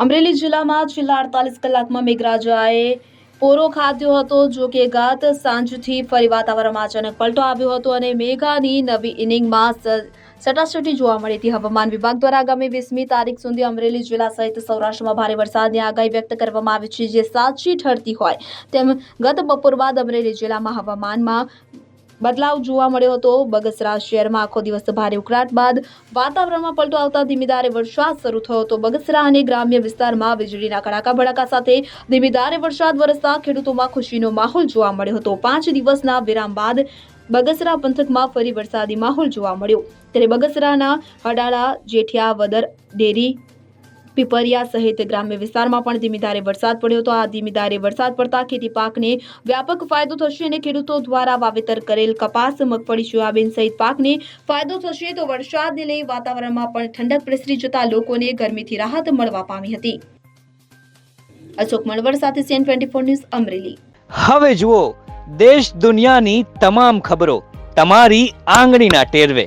અમરેલી જિલ્લામાં છેલ્લા અડતાલીસ કલાકમાં મેઘરાજાએ પોરો ખાધ્યો હતો, જો કે ગત સાંજથી ફરી વાતાવરણમાં અચાનક પલટો આવ્યો હતો અને મેઘાની નવી ઇનિંગમાં સટાસટી જોવા મળી હતી. હવામાન વિભાગ દ્વારા આગામી વીસમી તારીખ સુધી અમરેલી જિલ્લા સહિત સૌરાષ્ટ્રમાં ભારે વરસાદની આગાહી વ્યક્ત કરવામાં આવી છે, જે સાચી ઠરતી હોય તેમ ગત બપોર બાદ અમરેલી જિલ્લામાં હવામાનમાં બદલાવ જોવા મળ્યો હતો. બગસરા શહેરમાં આખો દિવસ ભારે ઉકળાટ બાદ વાતાવરણમાં પલટો આવતા ધીમીધારે વરસાદ શરૂ થયો હતો. બગસરા અને ગ્રામ્ય વિસ્તારમાં વીજળીના કડાકા ભડાકા સાથે ધીમીધારે વરસાદ વરસતા ખેડૂતોમાં ખુશીનો માહોલ જોવા મળ્યો હતો. પાંચ દિવસના વિરામ બાદ બગસરા પંથકમાં ફરી વરસાદી માહોલ જોવા મળ્યો. ત્યારે બગસરાના હડાળા, જેઠિયા, વદર, ડેરી પીપરિયા સહિત ગ્રામ્ય વિસ્તારમાં પણ ધીમીધારે વરસાદ પડ્યો હતો. આ ધીમીધારે વરસાદ પડતા ખેતી પાકને વ્યાપક ફાયદો થશે અને ખેડૂતો દ્વારા વાવેતર કરેલ કપાસ, મગફળી, સોયાબીન સહિત પાકને ફાયદો થશે તો વરસાદને લઈ વાતાવરણમાં પણ ઠંડક પ્રસરી જતા લોકોને ગરમીથી રાહત મળવા પામી હતી. અશોક મણવર સાથે CN twenty four news, Amreli. હવે જુઓ, દેશ દુનિયાની તમામ ખબરો તમારી આંગળીના ટેરવે.